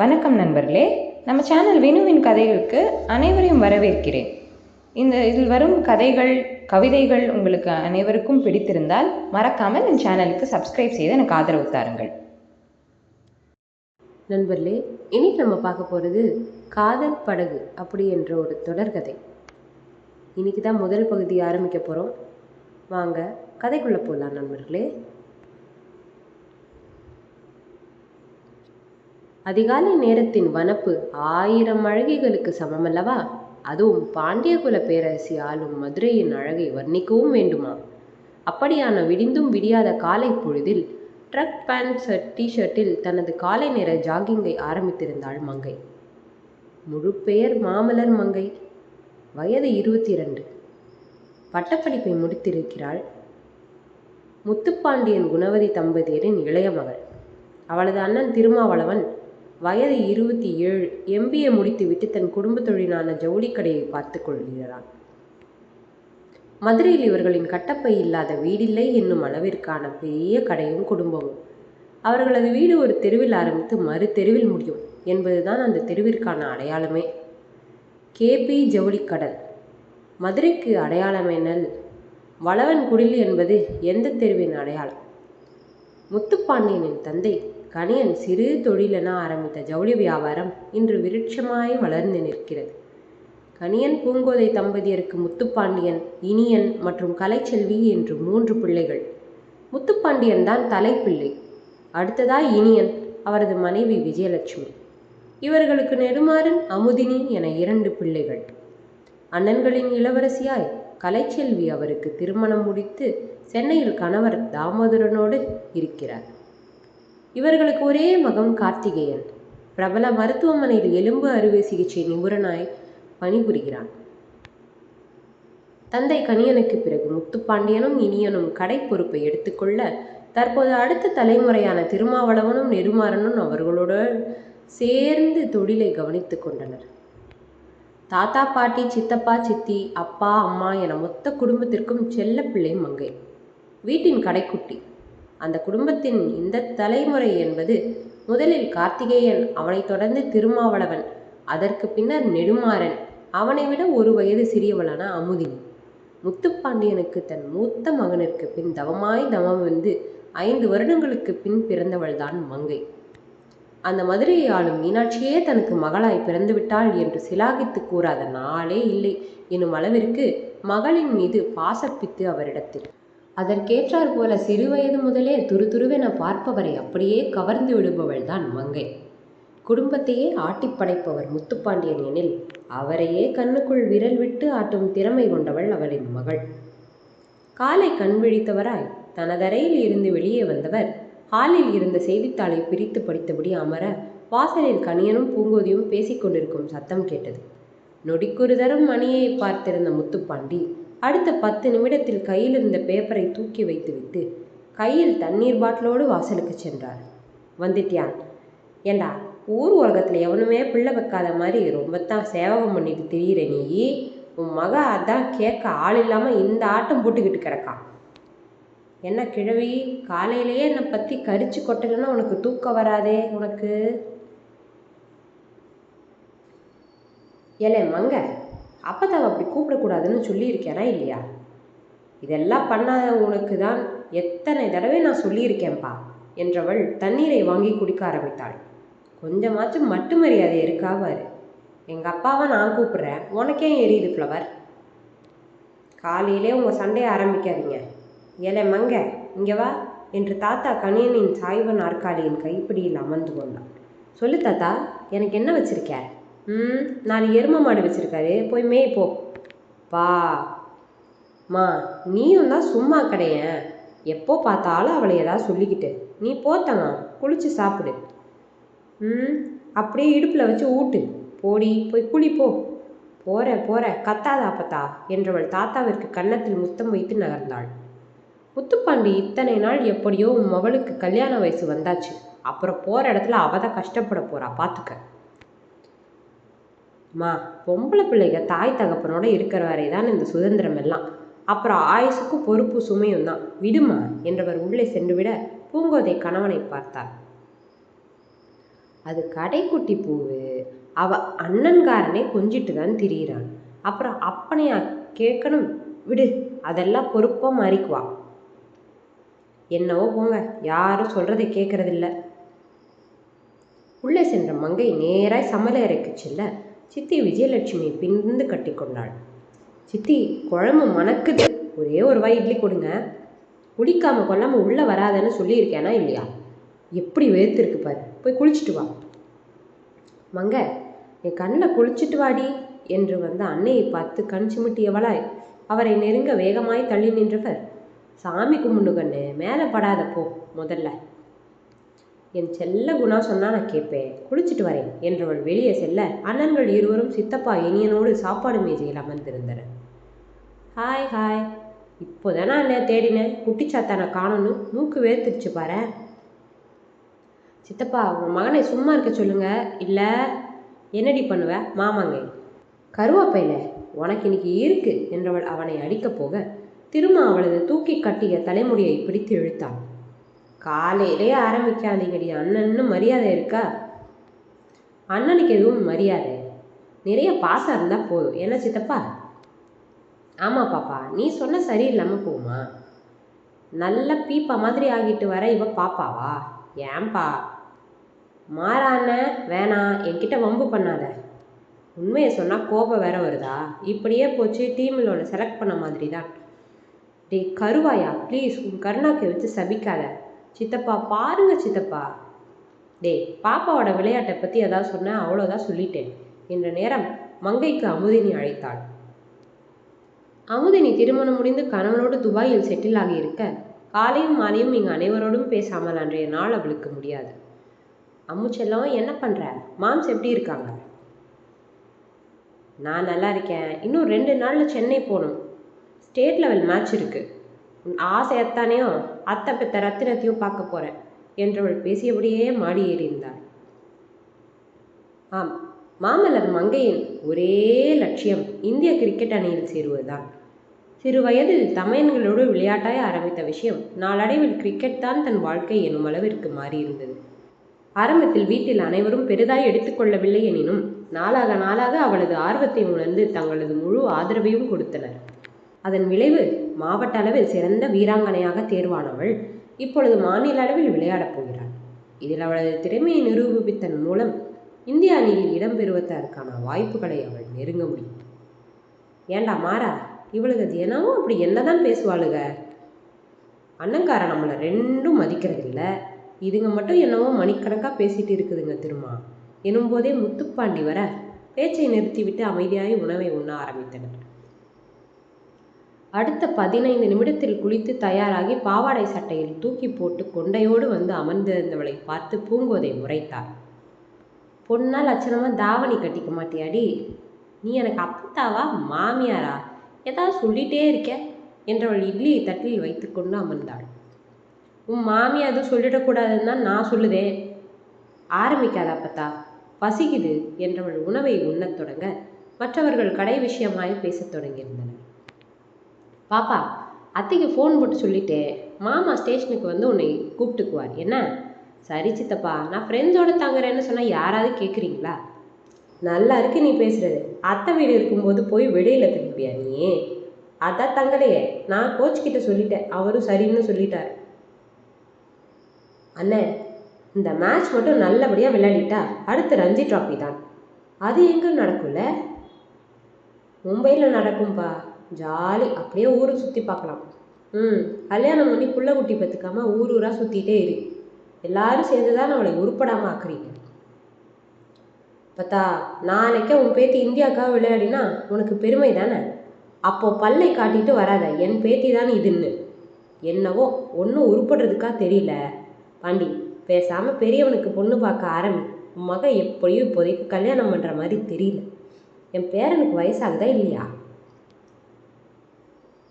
வணக்கம் நண்பர்களே. நம்ம சேனல் வினுவின் கதைகளுக்கு அனைவரையும் வரவேற்கிறேன். இந்த இதில் வரும் கதைகள் கவிதைகள் உங்களுக்கு அனைவருக்கும் பிடித்திருந்தால் மறக்காமல் என் சேனலுக்கு சப்ஸ்கிரைப் செய்து எனக்கு ஆதரவு தாருங்கள். நண்பர்களே இன்னைக்கு நம்ம பார்க்க போகிறது காதல் படகு அப்படி என்ற ஒரு தொடர்கதை இன்னைக்கு தான் முதல் பகுதி ஆரம்பிக்க போகிறோம் வாங்க கதைக்குள்ளே போகலாம் நண்பர்களே. அதிகாலை நேரத்தின் வனப்பு ஆயிரம் அழகிகளுக்கு சமமல்லவா? அதுவும் பாண்டியகுல பேரரசி ஆளும் மதுரையின் அழகை வர்ணிக்கவும் வேண்டுமா? அப்படியான விடிந்தும் விடியாத காலை பொழுதில் ட்ரக் பேண்ட் ஷர்ட் டிஷர்ட்டில் தனது காலை நேர ஜாகிங்கை ஆரம்பித்திருந்தாள் மங்கை. முழு பெயர் மாமலர் மங்கை. வயது இருபத்தி இரண்டு பட்டப்படிப்பை முடித்திருக்கிறாள். முத்துப்பாண்டியன் குணவதி தம்பதியரின் இளைய மகள். அவளது அண்ணன் திருமாவளவன் வயது இருபத்தி ஏழு எம்பிஏ முடித்துவிட்டு தன் குடும்ப தொழிலான ஜவுளி கடையை பார்த்து கொள்கிறான் மதுரையில் இவர்களின் கட்டப்பை இல்லாத வீடில்லை என்னும் அளவிற்கான பெரிய கடையும் குடும்பமும். அவர்களது வீடு ஒரு தெருவில் ஆரம்பித்து மறு தெருவில் முடியும் என்பதுதான் அந்த தெருவிற்கான அடையாளமே. கேபி ஜவுளிக்கடல். மதுரைக்கு அடையாளம் என்னல் வளவன் குடில் என்பது எந்த தெருவின் அடையாளம்? முத்துப்பாண்டியனின் தந்தை கணியன் சிறு தொழிலென ஆரம்பித்த ஜவுளி வியாபாரம் இன்று விருட்சமாய் வளர்ந்து நிற்கிறது. கணியன் பூங்கோதை தம்பதியருக்கு முத்துப்பாண்டியன் இனியன் மற்றும் கலைச்செல்வி என்று மூன்று பிள்ளைகள். முத்துப்பாண்டியன் தான் தலைப்பிள்ளை. அடுத்ததாய் இனியன் அவரது மனைவி விஜயலட்சுமி. இவர்களுக்கு நெடுமாறன் அமுதினி என இரண்டு பிள்ளைகள். அண்ணன்களின் இளவரசியாய் கலைச்செல்வி அவருக்கு திருமணம் முடித்து சென்னையில் கணவர் தாமோதரனோடு இருக்கிறார். இவர்களுக்கு ஒரே மகன் கார்த்திகேயன். பிரபல மருத்துவமனையில் எலும்பு அறுவை சிகிச்சை நிபுணனாய் பணிபுரிகிறான். தந்தை கணியனுக்கு பிறகு முத்துப்பாண்டியனும் இனியனும் கடை பொறுப்பை எடுத்துக்கொள்ள தற்போது அடுத்த தலைமுறையான திருமாவளவனும் நெருமாறனும் அவர்களோட சேர்ந்து தொழிலை கவனித்துக் கொண்டனர். தாத்தா பாட்டி சித்தப்பா சித்தி அப்பா அம்மா என மொத்த குடும்பத்திற்கும் செல்லப்பிள்ளை மங்கை. வீட்டின் கடைக்குட்டி அந்த குடும்பத்தின் இந்த தலைமுறை என்பது முதலில் கார்த்திகேயன் அவனைத் தொடர்ந்து திருமாவளவன் அதற்கு பின்னர் நெடுமாறன் அவனை விட ஒரு வயது சிறியவளான அமுதினி. முத்துப்பாண்டியனுக்கு தன் மூத்த மகனிற்கு பின் தவமாய் தவம் வந்து ஐந்து வருடங்களுக்கு பின் பிறந்தவள்தான் மங்கை. அந்த மதுரையை ஆளும் மீனாட்சியே தனக்கு மகளாய் பிறந்துவிட்டாள் என்று சிலாகித்து கூறாத நாளே இல்லை எனும் அளவிற்கு மகளின் மீது பாசப்பித்து அவரிடத்தில் அதற்கேற்றாற் போல சிறுவயது முதலே துருதுருவென பார்ப்பவரை அப்படியே கவர்ந்து விடுபவள் தான் மங்கை. குடும்பத்தையே ஆட்டிப் படைப்பவர் முத்துப்பாண்டியன் எனில் அவரையே கண்ணுக்குள் விரல் விட்டு ஆட்டும் திறமை கொண்டவள் அவரின் மகள். காலை கண் விழித்தவராய் தனதரையில் இருந்து வெளியே வந்தவர் ஹாலில் இருந்த செய்தித்தாளை பிரித்து படித்தபடி அமர வாசலில் கணியனும் பூங்கோதியும் பேசிக்கொண்டிருக்கும் சத்தம் கேட்டது. நொடிக்கொரு தரம் மணியை பார்த்திருந்த முத்துப்பாண்டி அடுத்த பத்து நிமிடத்தில் கையில் இருந்த பேப்பரை தூக்கி வைத்துவிட்டு கையில் தண்ணீர் பாட்டிலோடு வாசலுக்கு சென்றார் வந்துட்டியான். ஏண்டா ஊர் உலகத்தில் எவனுமே பிள்ளை வைக்காத மாதிரி ரொம்ப தான் சேவகம் பண்ணிட்டு திரியிற நீ? உன் மக அதான் கேட்க ஆள் இல்லாமல் இந்த ஆட்டம் போட்டுக்கிட்டு கிடக்கான். என்ன கிழவி காலையிலேயே என்னை பற்றி கரிச்சு கொட்டலைன்னா உனக்கு தூக்கம் வராதே உனக்கு? ஏலே மங்க அப்பத்தாவை அப்படி கூப்பிடக்கூடாதுன்னு சொல்லியிருக்கேனா இல்லையா? இதெல்லாம் பண்ணாத உனக்கு தான் எத்தனை தடவை நான் சொல்லியிருக்கேன்ப்பா என்றவள் தண்ணீரை வாங்கி குடிக்க ஆரம்பித்தாள். கொஞ்சமாச்சும் மட்டு மரியாதை இருக்காவாரு எங்கள் அப்பாவை நான் கூப்பிட்றேன். உனக்கே எரியுது ஃப்ளவர் காலையிலே உங்கள் சண்டையை ஆரம்பிக்காதீங்க. ஏழை மங்க இங்கே வா என்று தாத்தா கணியனின் சாய்வ நாற்காலியின் கைப்பிடியில் அமர்ந்து கொண்டான். சொல்லு தாத்தா எனக்கு என்ன வச்சிருக்க? ம் நாலு எரும மாடு வச்சிருக்காரு. போய் மேய் போ. பா. மா நீயும் தான் சும்மா கிடையேன் எப்போ பார்த்தாலும் அவளை ஏதாவது சொல்லிக்கிட்டு. நீ போத்தங்க குளிச்சு சாப்பிடு. ம் அப்படியே இடுப்பில் வச்சு ஊட்டு. போடி போய் குளிப்போ போற போற. கத்தாத அப்பத்தா என்றவள் தாத்தாவிற்கு கன்னத்தில் முத்தம் வைத்து நகர்ந்தாள். முத்துப்பாண்டி இத்தனை நாள் எப்படியோ உன் மகளுக்கு கல்யாண வயசு வந்தாச்சு. அப்புறம் போகிற இடத்துல அவ தான் கஷ்டப்பட போறா பார்த்துக்க மா பொம்பளை பிள்ளைங்க தாய் தகப்பனோட இருக்கிற வரை தான் இந்த சுதந்திரம் எல்லாம். அப்புறம் ஆயுசுக்கும் பொறுப்பு சுமையும் தான். விடுமா? என்றவர் உள்ளே சென்றுவிட பூங்கோதை கணவனை பார்த்தார். அது கடைக்குட்டி பூவு. அவ அண்ணன்காரனே கொஞ்சிட்டு தான் திரியிறான். அப்புறம் அப்பனையா கேட்கணும். விடு அதெல்லாம் பொறுப்பாக மாறிக்குவா. என்னவோ போங்க யாரும் சொல்றதை கேட்கறதில்ல. உள்ளே சென்ற மங்கை நேராய் சமையலறைக்கு செல்ல சித்தி விஜயலட்சுமி பின்னிருந்து கட்டி கொண்டாள். சித்தி குழம்பு மணக்குது. ஒரே ஒரு வாய் இட்லி கொடுங்க. குடிக்காம கொள்ளாமல் உள்ள வராதன்னு சொல்லியிருக்கேனா இல்லையா? எப்படி வேர்த்திருக்கு பாரு. போய் குளிச்சுட்டு வா. மங்க என் கண்ணில் குளிச்சுட்டு வாடி என்று வந்த அன்னையை பார்த்து கண் சிமிட்டியவளாய். அவரை நெருங்க வேகமாய் தள்ளி நின்றவர். சாமி கும்பிடு கண்ணு மேலே படாத போ முதல்ல. என் செல்ல குணா சொன்னா நான் கேட்பேன். குளிச்சுட்டு வரேன் என்றவள் வெளியே செல்ல அண்ணன்கள் இருவரும் சித்தப்பா இனியனோடு சாப்பாடு மேஜையில் அமர்ந்திருந்தனர். Hi hi. இப்போதானா என்ன தேடினேன் குட்டிச்சாத்தானை காணோன்னு மூக்கு வேர்த்துருச்சு பாரு. சித்தப்பா உன் மகனை சும்மா இருக்க சொல்லுங்க. இல்லை என்னடி பண்ணுவ? மாமாங்க. கருவாப்பையில உனக்கு இன்னைக்கு இருக்கு என்றவள் அவனை அடிக்கப் போக திரும்ப அவளது தூக்கி கட்டிய தலைமுடியை பிடித்து இழுத்தாள். காலையிலே ஆரம்பிக்காதீங்கடி. அண்ணன்னு மரியாதை இருக்கா? அண்ணனுக்கு எதுவும் மரியாதை? நிறைய பாசம் இருந்தால் போதும். என்ன சித்தப்பா? ஆமாம் பாப்பா நீ சொன்ன சரியில்லாமல் போமா நல்ல பீப்பா மாதிரி ஆகிட்டு வர இவ பாப்பாவா? ஏன்பா? மாறா அண்ணன் வேணாம் என்கிட்ட வம்பு பண்ணாத. உண்மையை சொன்னால் கோபம் வேற வருதா? இப்படியே போச்சு டீமில் ஒன்று செலக்ட் பண்ண மாதிரி தான் டேய் கருவாயா? ப்ளீஸ் உன் கருணாக்கை வச்சு சபிக்காத. சித்தப்பா பாருங்க சித்தப்பா. டேய் பாப்பாவோட விளையாட்டை பற்றி ஏதாவது சொன்னேன் அவ்வளோதான் சொல்லிட்டேன். என்ற நேரம் மங்கைக்கு அமுதினி அழைத்தாள். அமுதினி திருமணம் முடிந்து கணவனோடு துபாயில் செட்டில் ஆகியிருக்க காலையும் மாலையும் இங்கே அனைவரோடும் பேசாமல் அன்றைய நாள் அவளுக்கு முடியாது. அம்மு என்ன பண்ணுற மாம்ஸ் எப்படி இருக்காங்க? நான் நல்லா இருக்கேன். இன்னும் ரெண்டு நாளில் சென்னை போகணும். ஸ்டேட் லெவல் மேட்ச் இருக்குது உன் ஆசையத்தானையும் அத்தை பெத்த ரத்தினத்தையும் பார்க்க போகிறேன் என்றவள் பேசியபடியே மாடி ஏறியிருந்தாள். ஆம் மாமல்லர் மங்கையின் ஒரே லட்சியம் இந்திய கிரிக்கெட் அணியில் சேருவதுதான். சிறு வயதில் தமையன்களோடு விளையாட்டாய் ஆரம்பித்த விஷயம் நாளடைவில் கிரிக்கெட் தான் தன் வாழ்க்கை எனும் அளவிற்கு மாறியிருந்தது. ஆரம்பத்தில் வீட்டில் அனைவரும் பெரிதாய் எடுத்துக்கொள்ளவில்லை எனினும் நாளாக நாளாக அவளது ஆர்வத்தை உணர்ந்து தங்களது முழு ஆதரவையும் கொடுத்தனர். அதன் விளைவு மாவட்ட அளவில் சிறந்த வீராங்கனையாக தேர்வானவள் இப்பொழுது மாநில அளவில் விளையாடப் போகிறாள். இதில் அவளது திறமையை நிரூபித்தன் மூலம் இந்திய அணியில் இடம்பெறுவதற்கான வாய்ப்புகளை அவள் நெருங்க முடியும். ஏண்டா மாறா இவளுக்கு தினமும் அப்படி என்னதான் பேசுவாளுக? அண்ணங்காரன் நம்மளை ரெண்டும் மதிக்கிறதில்ல. இதுங்க மட்டும் என்னவோ மணிக்கணக்காக பேசிட்டு இருக்குதுங்க திருமா. எனும்போதே முத்துப்பாண்டி வர பேச்சை நிறுத்திவிட்டு அமைதியாய் உணவை உண்ண ஆரம்பித்தனர். அடுத்த பதினைந்து நிமிடத்தில் குளித்து தயாராகி பாவாடை சட்டையில் தூக்கி போட்டு கொண்டையோடு வந்து அமர்ந்திருந்தவளை பார்த்து பூங்கோதை முறைத்தாள். பொண்ணா லட்சணமா தாவணி கட்டிக்க மாட்டியாடி? நீ எனக்கு அப்பத்தாவா மாமியாரா? ஏதாவது சொல்லிட்டே இருக்க? என்றவள் இட்லியை தட்டில் வைத்துக்கொண்டு அமர்ந்தாள். உன் மாமி அதுவும் சொல்லிடக்கூடாதுன்னு தான் நான் சொல்லுதேன். ஆரம்பிக்காத அப்பத்தா. பசிக்குது. என்றவள் உணவை உண்ணத் தொடங்க மற்றவர்கள் கடை விஷயமாய் பேசத் தொடங்கியிருந்தனர். பாப்பா அத்தைக்கு ஃபோன் போட்டு சொல்லிட்டு மாமா ஸ்டேஷனுக்கு வந்து உன்னை கூப்பிட்டுக்குவார். என்ன? சரி சித்தப்பா நான் ஃப்ரெண்ட்ஸோட தங்குறேன்னு சொன்னால் யாராவது கேட்குறீங்களா நல்லா இருக்கு நீ பேசுறது. அத்தை வீடு இருக்கும்போது போய் வெளியில் திரும்பியா நீ? அதான் தங்கலையே நான் கோச் கிட்ட சொல்லிட்டேன். அவரும் சரின்னு சொல்லிட்டார். அண்ணே இந்த மேட்ச் மட்டும் நல்லபடியாக விளையாடிட்டா அடுத்து ரஞ்சி ட்ராஃபி தான். அது எங்கே நடக்கும்ல? மும்பையில் நடக்கும்பா. ஜாலி. அப்படியே ஊரை சுற்றி பார்க்கலாம். ம் கல்யாணம் பண்ணி புள்ள குட்டி பெற்றுக்காம ஊர் ஊராக சுற்றிட்டே இரு. எல்லாரும் சேர்ந்து தான் அவளை உருப்படாமல் ஆக்குறீங்க. பார்த்தா நாளைக்கே உன் பேத்தி இந்தியாவுக்காக விளையாடினா உனக்கு பெருமை தானே? அப்போ பல்லை காட்டிட்டு வராத. என் பேத்தி தான் இதுன்னு. என்னவோ ஒன்றும் உருப்படுறதுக்கா தெரியல. பாண்டி பேசாமல் பெரியவனுக்கு பொண்ணு பார்க்க ஆரம்பி. உன் மகன் எப்படியும் இப்போதைக்கு கல்யாணம் பண்ணுற மாதிரி தெரியல. என் பேரனுக்கு வயசாகுதா இல்லையா?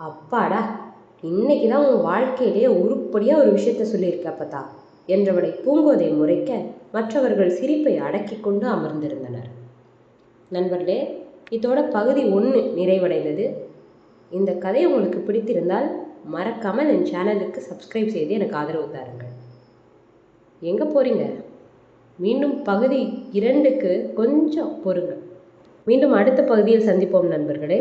அப்பாடா இன்னைக்கு தான் உன் வாழ்க்கையிலேயே உருப்படியாக ஒரு விஷயத்த சொல்லியிருக்க அப்பதா என்றவளை பூங்கோதை முறைக்க மற்றவர்கள் சிரிப்பை அடக்கி கொண்டு அமர்ந்திருந்தனர். நண்பர்களே இதோட பகுதி ஒன்று நிறைவடைந்தது. இந்த கதை உங்களுக்கு பிடித்திருந்தால் மறக்காமல் என் சேனலுக்கு சப்ஸ்கிரைப் செய்து எனக்கு ஆதரவு தாருங்கள். எங்கே போகிறீங்க மீண்டும் பகுதி இரண்டுக்கு கொஞ்சம் பொறுங்க. மீண்டும் அடுத்த பகுதியில் சந்திப்போம் நண்பர்களே.